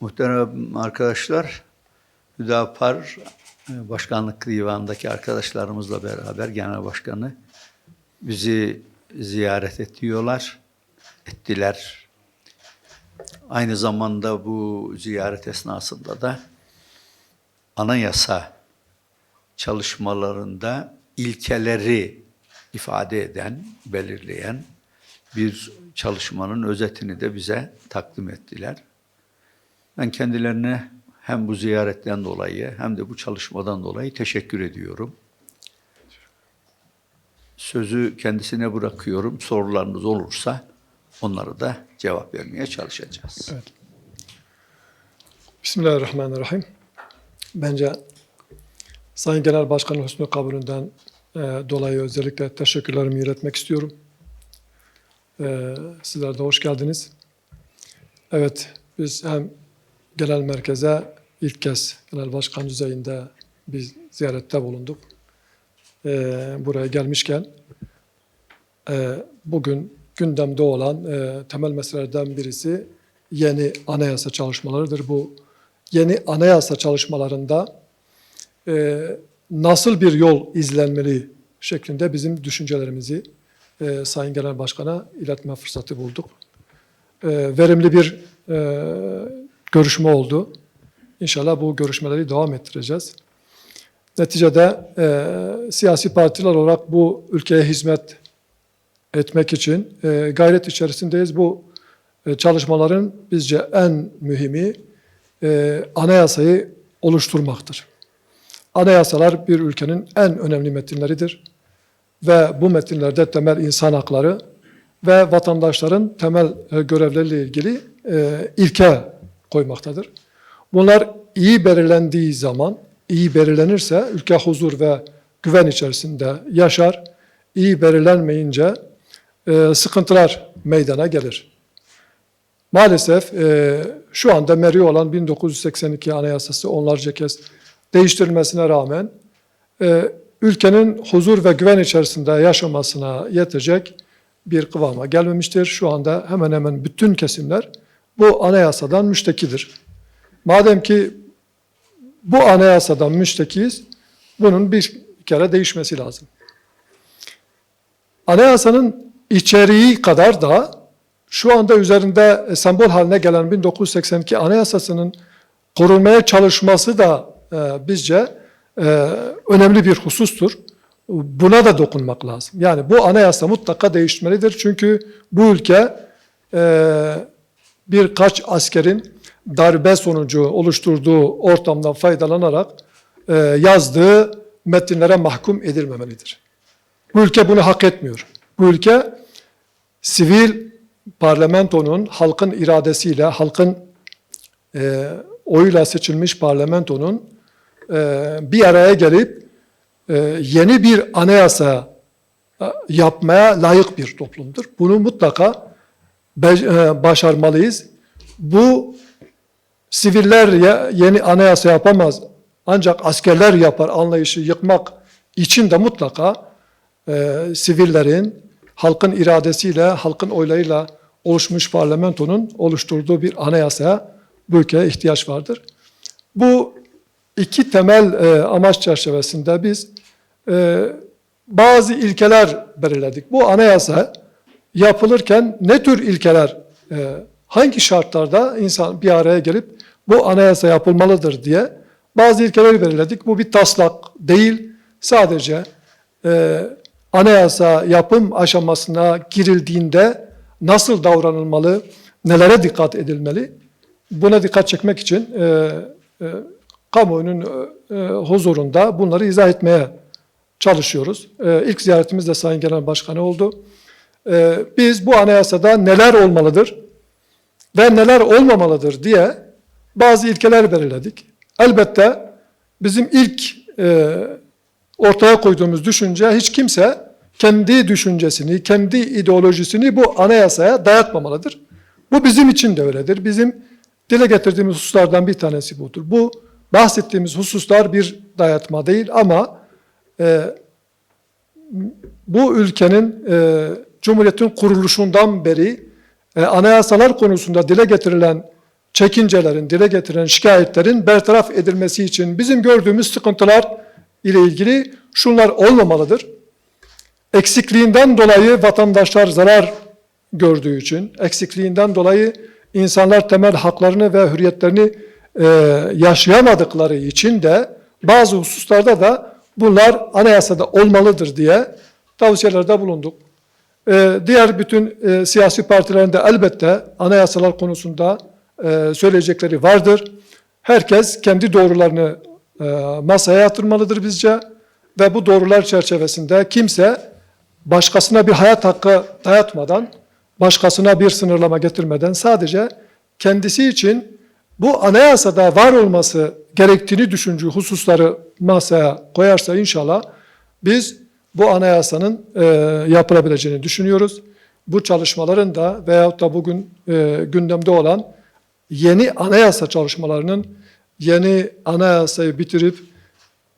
Muhterem arkadaşlar, Hüdapar e, Başkanlık Divanı'ndaki arkadaşlarımızla beraber Genel Başkanı bizi ziyaret ediyorlar, ettiler. Aynı zamanda bu ziyaret esnasında da anayasa çalışmalarında ilkeleri ifade eden, belirleyen bir çalışmanın özetini de bize takdim ettiler. Ben kendilerine hem bu ziyaretten dolayı hem de bu çalışmadan dolayı teşekkür ediyorum. Sözü kendisine bırakıyorum. Sorularınız olursa onları da cevap vermeye çalışacağız. Evet. Bismillahirrahmanirrahim. Bence Sayın Genel Başkanın hüsnü kabulünden e, dolayı özellikle teşekkürlerimi iletmek istiyorum. E, sizler de hoş geldiniz. Evet, biz hem genel merkeze ilk kez genel başkan düzeyinde bir ziyarette bulunduk. E, buraya gelmişken e, bugün gündemde olan e, temel meselelerden birisi yeni anayasa çalışmalarıdır. Bu yeni anayasa çalışmalarında e, nasıl bir yol izlenmeli şeklinde bizim düşüncelerimizi e, Sayın Genel Başkan'a iletme fırsatı bulduk. E, verimli bir e, görüşme oldu. İnşallah bu görüşmeleri devam ettireceğiz. Neticede e, siyasi partiler olarak bu ülkeye hizmet etmek için e, gayret içerisindeyiz. Bu e, çalışmaların bizce en mühimi e, anayasayı oluşturmaktır. Anayasalar bir ülkenin en önemli metinleridir ve bu metinlerde temel insan hakları ve vatandaşların temel e, görevleriyle ilgili e, ilke koymaktadır. Bunlar iyi belirlendiği zaman, iyi belirlenirse ülke huzur ve güven içerisinde yaşar. İyi belirlenmeyince e, sıkıntılar meydana gelir. Maalesef e, şu anda meri olan 1982 Anayasası onlarca kez değiştirilmesine rağmen e, ülkenin huzur ve güven içerisinde yaşamasına yetecek bir kıvama gelmemiştir. Şu anda hemen hemen bütün kesimler bu anayasadan müştekidir. Madem ki bu anayasadan müştekiyiz, bunun bir kere değişmesi lazım. Anayasanın içeriği kadar da şu anda üzerinde sembol haline gelen 1982 Anayasası'nın korunmaya çalışması da e, bizce e, önemli bir husustur. Buna da dokunmak lazım. Yani bu anayasa mutlaka değişmelidir. Çünkü bu ülke e, birkaç askerin darbe sonucu oluşturduğu ortamdan faydalanarak e, yazdığı metinlere mahkum edilmemelidir. Bu ülke bunu hak etmiyor. Bu ülke sivil parlamentonun halkın iradesiyle, halkın e, oyuyla seçilmiş parlamentonun e, bir araya gelip e, yeni bir anayasa e, yapmaya layık bir toplumdur. Bunu mutlaka başarmalıyız. Bu siviller yeni anayasa yapamaz ancak askerler yapar anlayışı yıkmak için de mutlaka e, sivillerin halkın iradesiyle, halkın oylarıyla oluşmuş parlamentonun oluşturduğu bir anayasaya bu ülkeye ihtiyaç vardır. Bu iki temel e, amaç çerçevesinde biz e, bazı ilkeler belirledik. Bu anayasa yapılırken ne tür ilkeler, e, hangi şartlarda insan bir araya gelip bu anayasa yapılmalıdır diye bazı ilkeleri belirledik. Bu bir taslak değil, sadece e, anayasa yapım aşamasına girildiğinde nasıl davranılmalı, nelere dikkat edilmeli? Buna dikkat çekmek için e, e, kamuoyunun e, e, huzurunda bunları izah etmeye çalışıyoruz. E, ilk ziyaretimiz de Sayın Genel Başkanı oldu. E, biz bu anayasada neler olmalıdır ve neler olmamalıdır diye bazı ilkeler belirledik. Elbette bizim ilk e, ortaya koyduğumuz düşünce hiç kimse kendi düşüncesini, kendi ideolojisini bu anayasaya dayatmamalıdır. Bu bizim için de öyledir. Bizim dile getirdiğimiz hususlardan bir tanesi budur. Bu bahsettiğimiz hususlar bir dayatma değil ama e, bu ülkenin e, Cumhuriyet'in kuruluşundan beri e, anayasalar konusunda dile getirilen çekincelerin, dile getiren şikayetlerin bertaraf edilmesi için bizim gördüğümüz sıkıntılar ile ilgili şunlar olmamalıdır. Eksikliğinden dolayı vatandaşlar zarar gördüğü için, eksikliğinden dolayı insanlar temel haklarını ve hürriyetlerini e, yaşayamadıkları için de bazı hususlarda da bunlar anayasada olmalıdır diye tavsiyelerde bulunduk. E, diğer bütün e, siyasi partilerin de elbette anayasalar konusunda e, söyleyecekleri vardır. Herkes kendi doğrularını e, masaya yatırmalıdır bizce ve bu doğrular çerçevesinde kimse başkasına bir hayat hakkı dayatmadan, başkasına bir sınırlama getirmeden sadece kendisi için bu anayasada var olması gerektiğini düşündüğü hususları masaya koyarsa inşallah biz bu anayasanın e, yapılabileceğini düşünüyoruz. Bu çalışmaların da veyahut da bugün e, gündemde olan yeni anayasa çalışmalarının yeni anayasayı bitirip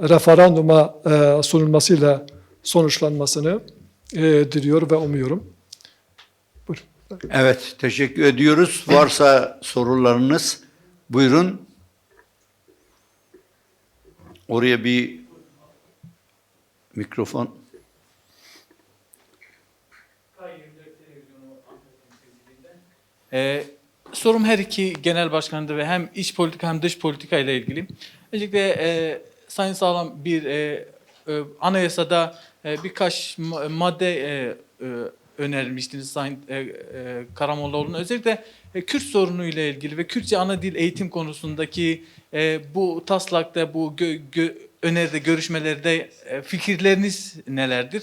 referanduma e, sunulmasıyla sonuçlanmasını e, diliyor ve umuyorum. Buyurun. Evet, teşekkür ediyoruz. Varsa sorularınız buyurun. Oraya bir mikrofon. Ee, sorum her iki genel başkandı ve hem iç politika hem dış politika ile ilgili. Öncelikle e, Sayın Sağlam bir e, e, anayasada e, birkaç ma- madde e, e, önermiştiniz Sayın e, e, Karamollaoğlu'na. Özellikle e, Kürt sorunu ile ilgili ve Kürtçe ana dil eğitim konusundaki e, bu taslakta, bu gö- gö- öneride, görüşmelerde e, fikirleriniz nelerdir?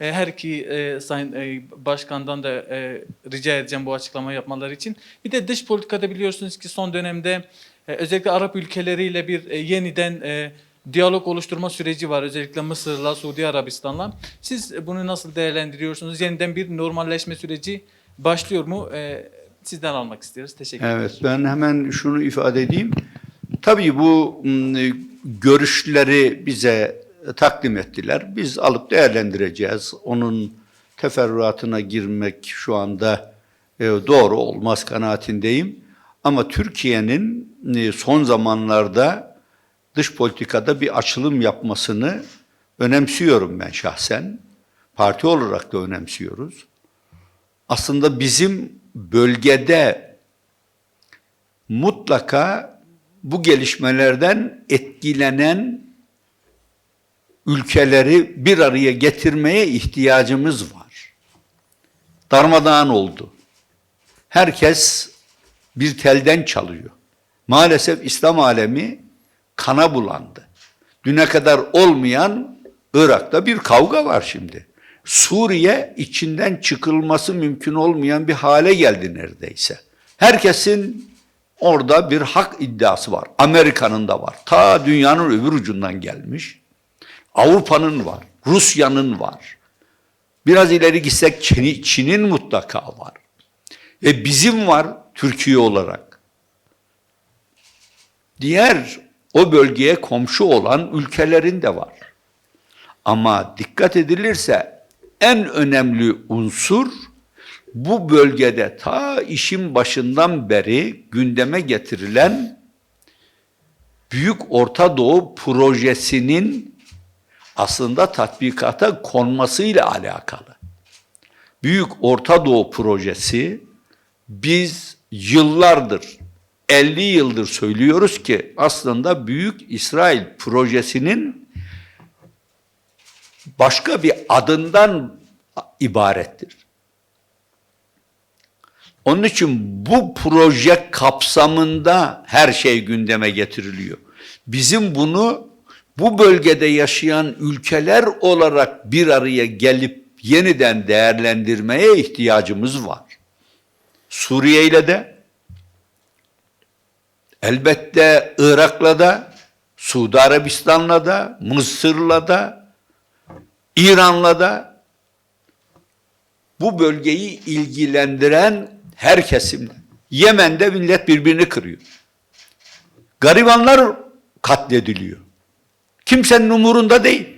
E, Her iki e, Sayın e, Başkan'dan da e, rica edeceğim bu açıklamayı yapmaları için. Bir de dış politikada biliyorsunuz ki son dönemde e, özellikle Arap ülkeleriyle bir e, yeniden e, diyalog oluşturma süreci var. Özellikle Mısır'la, Suudi Arabistan'la. Siz bunu nasıl değerlendiriyorsunuz? Yeniden bir normalleşme süreci başlıyor mu? E, Sizden almak istiyoruz. Teşekkür ederim. Evet, ben hemen şunu ifade edeyim. Tabii bu görüşleri bize takdim ettiler. Biz alıp değerlendireceğiz. Onun teferruatına girmek şu anda e, doğru olmaz kanaatindeyim. Ama Türkiye'nin e, son zamanlarda dış politikada bir açılım yapmasını önemsiyorum ben şahsen. Parti olarak da önemsiyoruz. Aslında bizim bölgede mutlaka bu gelişmelerden etkilenen ülkeleri bir araya getirmeye ihtiyacımız var. Darmadağın oldu. Herkes bir telden çalıyor. Maalesef İslam alemi kana bulandı. Düne kadar olmayan Irak'ta bir kavga var şimdi. Suriye içinden çıkılması mümkün olmayan bir hale geldi neredeyse. Herkesin orada bir hak iddiası var. Amerika'nın da var. Ta dünyanın öbür ucundan gelmiş. Avrupa'nın var. Rusya'nın var. Biraz ileri gitsek Çin'i- Çin'in mutlaka var. Ve bizim var Türkiye olarak. Diğer o bölgeye komşu olan ülkelerin de var. Ama dikkat edilirse en önemli unsur bu bölgede ta işin başından beri gündeme getirilen Büyük Orta Doğu projesinin aslında tatbikata konmasıyla alakalı. Büyük Orta Doğu projesi biz yıllardır 50 yıldır söylüyoruz ki aslında Büyük İsrail projesinin başka bir adından ibarettir. Onun için bu proje kapsamında her şey gündeme getiriliyor. Bizim bunu bu bölgede yaşayan ülkeler olarak bir araya gelip yeniden değerlendirmeye ihtiyacımız var. Suriye ile de elbette Irak'la da Suudi Arabistan'la da Mısır'la da İran'la da bu bölgeyi ilgilendiren her kesimde. Yemen'de millet birbirini kırıyor. Garibanlar katlediliyor. Kimsenin umurunda değil.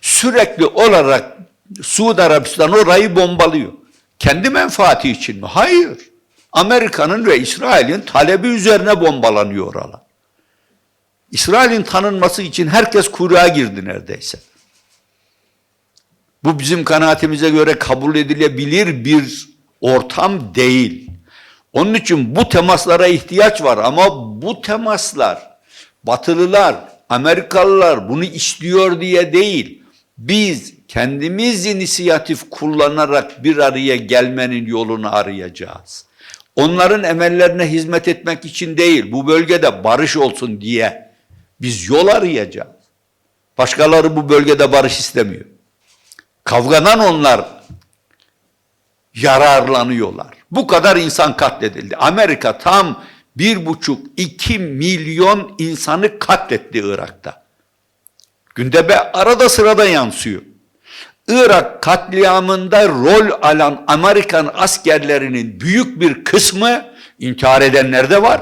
Sürekli olarak Suudi Arabistan orayı bombalıyor. Kendi menfaati için mi? Hayır. Amerika'nın ve İsrail'in talebi üzerine bombalanıyor oralar. İsrail'in tanınması için herkes kuyruğa girdi neredeyse. Bu bizim kanaatimize göre kabul edilebilir bir ortam değil. Onun için bu temaslara ihtiyaç var ama bu temaslar Batılılar, Amerikalılar bunu istiyor diye değil. Biz kendimiz inisiyatif kullanarak bir araya gelmenin yolunu arayacağız. Onların emellerine hizmet etmek için değil, bu bölgede barış olsun diye biz yol arayacağız. Başkaları bu bölgede barış istemiyor. Kavgadan onlar yararlanıyorlar. Bu kadar insan katledildi. Amerika tam bir buçuk iki milyon insanı katletti Irak'ta. Gündeme arada sırada yansıyor. Irak katliamında rol alan Amerikan askerlerinin büyük bir kısmı intihar edenler de var.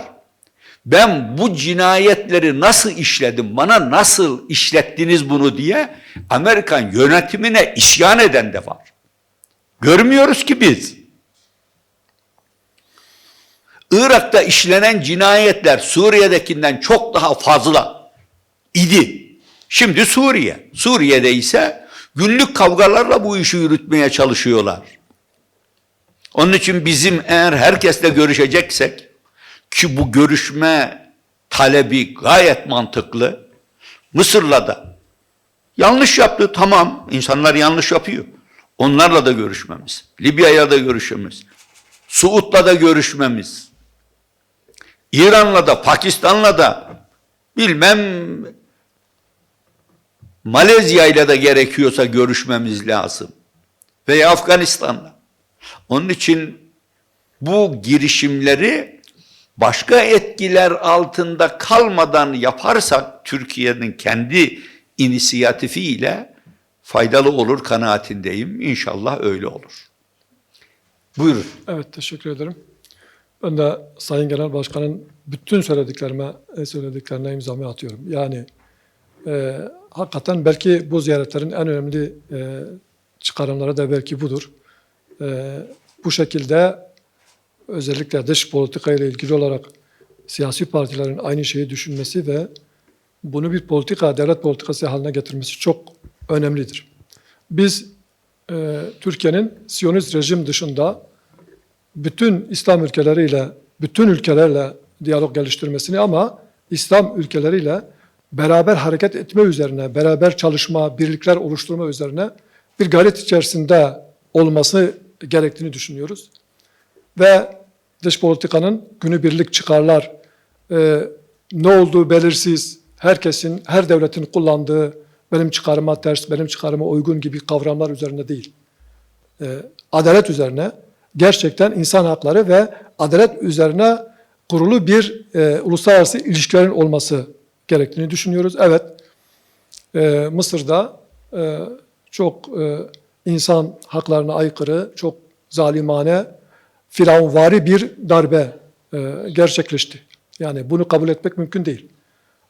Ben bu cinayetleri nasıl işledim, bana nasıl işlettiniz bunu diye Amerikan yönetimine isyan eden de var. Görmüyoruz ki biz. Irak'ta işlenen cinayetler Suriye'dekinden çok daha fazla idi. Şimdi Suriye. Suriye'de ise günlük kavgalarla bu işi yürütmeye çalışıyorlar. Onun için bizim eğer herkesle görüşeceksek ki bu görüşme talebi gayet mantıklı. Mısır'la da yanlış yaptı tamam insanlar yanlış yapıyor. Onlarla da görüşmemiz, Libya'ya da görüşmemiz, Suud'la da görüşmemiz, İran'la da, Pakistan'la da, bilmem Malezya ile de gerekiyorsa görüşmemiz lazım. Veya Afganistan'la. Onun için bu girişimleri başka etkiler altında kalmadan yaparsak Türkiye'nin kendi inisiyatifiyle faydalı olur kanaatindeyim. İnşallah öyle olur. Buyurun. Evet, teşekkür ederim. Ben de Sayın Genel Başkan'ın bütün söylediklerime, e, söylediklerine imzamı atıyorum. Yani e, hakikaten belki bu ziyaretlerin en önemli e, çıkarımları da belki budur. E, bu şekilde özellikle dış politika ile ilgili olarak siyasi partilerin aynı şeyi düşünmesi ve bunu bir politika, devlet politikası haline getirmesi çok önemlidir. Biz e, Türkiye'nin Siyonist rejim dışında bütün İslam ülkeleriyle, bütün ülkelerle diyalog geliştirmesini ama İslam ülkeleriyle beraber hareket etme üzerine, beraber çalışma, birlikler oluşturma üzerine bir gayret içerisinde olması gerektiğini düşünüyoruz. Ve dış politikanın günübirlik çıkarlar, e, ne olduğu belirsiz, herkesin, her devletin kullandığı benim çıkarıma ters, benim çıkarıma uygun gibi kavramlar üzerine değil. E, adalet üzerine, gerçekten insan hakları ve adalet üzerine kurulu bir e, uluslararası ilişkilerin olması gerektiğini düşünüyoruz. Evet, e, Mısır'da e, çok e, insan haklarına aykırı, çok zalimane, firavunvari bir darbe e, gerçekleşti. Yani bunu kabul etmek mümkün değil.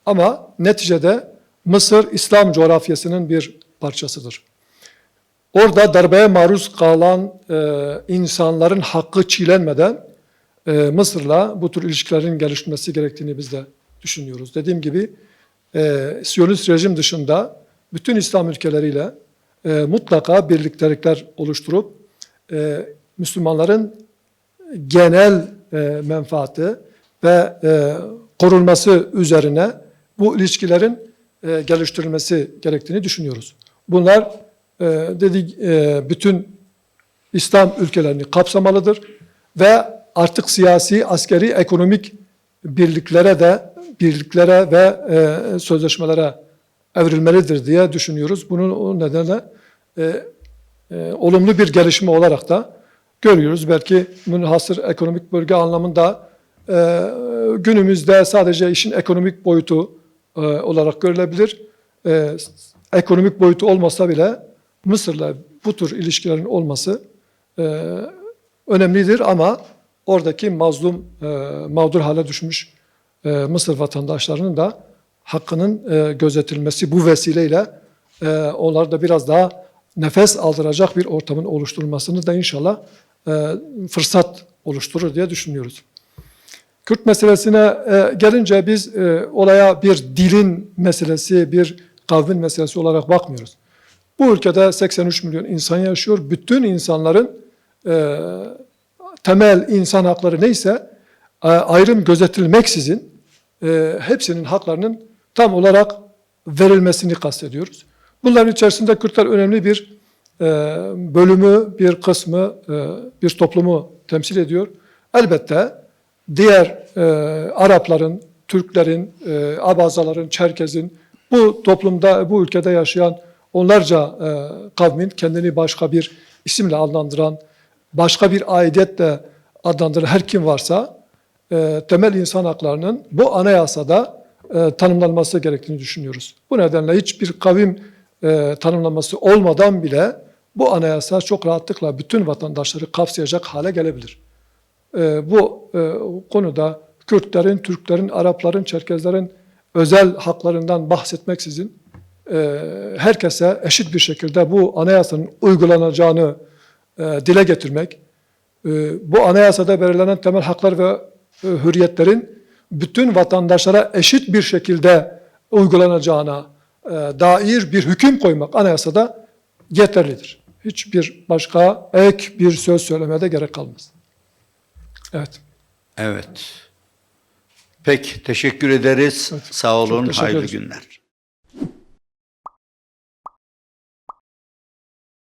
Ama neticede Mısır İslam coğrafyasının bir parçasıdır. Orada darbeye maruz kalan e, insanların hakkı çiğlenmeden e, Mısır'la bu tür ilişkilerin gelişmesi gerektiğini biz de düşünüyoruz. Dediğim gibi e, Siyonist rejim dışında bütün İslam ülkeleriyle e, mutlaka birliktelikler oluşturup e, Müslümanların genel e, menfaati ve e, korunması üzerine bu ilişkilerin e, geliştirilmesi gerektiğini düşünüyoruz. Bunlar e, dedik e, bütün İslam ülkelerini kapsamalıdır ve artık siyasi, askeri, ekonomik birliklere de birliklere ve e, sözleşmelere evrilmelidir diye düşünüyoruz. Bunun o nedenle e, e, olumlu bir gelişme olarak da görüyoruz. Belki münhasır ekonomik bölge anlamında e, günümüzde sadece işin ekonomik boyutu e, olarak görülebilir. E, ekonomik boyutu olmasa bile Mısır'la bu tür ilişkilerin olması e, önemlidir ama oradaki mazlum, e, mağdur hale düşmüş e, Mısır vatandaşlarının da hakkının e, gözetilmesi bu vesileyle e, onları da biraz daha nefes aldıracak bir ortamın oluşturulmasını da inşallah e, fırsat oluşturur diye düşünüyoruz. Kürt meselesine e, gelince biz e, olaya bir dilin meselesi, bir kavmin meselesi olarak bakmıyoruz. Bu ülkede 83 milyon insan yaşıyor. Bütün insanların e, temel insan hakları neyse e, ayrım gözetilmeksizin e, hepsinin haklarının tam olarak verilmesini kastediyoruz. Bunların içerisinde Kürtler önemli bir e, bölümü, bir kısmı, e, bir toplumu temsil ediyor. Elbette diğer e, Arapların, Türklerin, e, Abazaların, Çerkez'in bu toplumda, bu ülkede yaşayan onlarca e, kavmin kendini başka bir isimle adlandıran, başka bir aidiyetle adlandıran her kim varsa e, temel insan haklarının bu anayasada e, tanımlanması gerektiğini düşünüyoruz. Bu nedenle hiçbir kavim e, tanımlaması olmadan bile bu anayasa çok rahatlıkla bütün vatandaşları kapsayacak hale gelebilir. E, bu e, konuda Kürtlerin, Türklerin, Arapların, Çerkezlerin özel haklarından bahsetmeksizin herkese eşit bir şekilde bu anayasanın uygulanacağını e, dile getirmek, e, bu anayasada belirlenen temel haklar ve e, hürriyetlerin bütün vatandaşlara eşit bir şekilde uygulanacağına dair bir hüküm koymak anayasada yeterlidir. Hiçbir başka ek bir söz söylemede gerek kalmaz. Evet. Evet. Peki teşekkür ederiz. Sağ olun. Hayırlı ederiz. günler.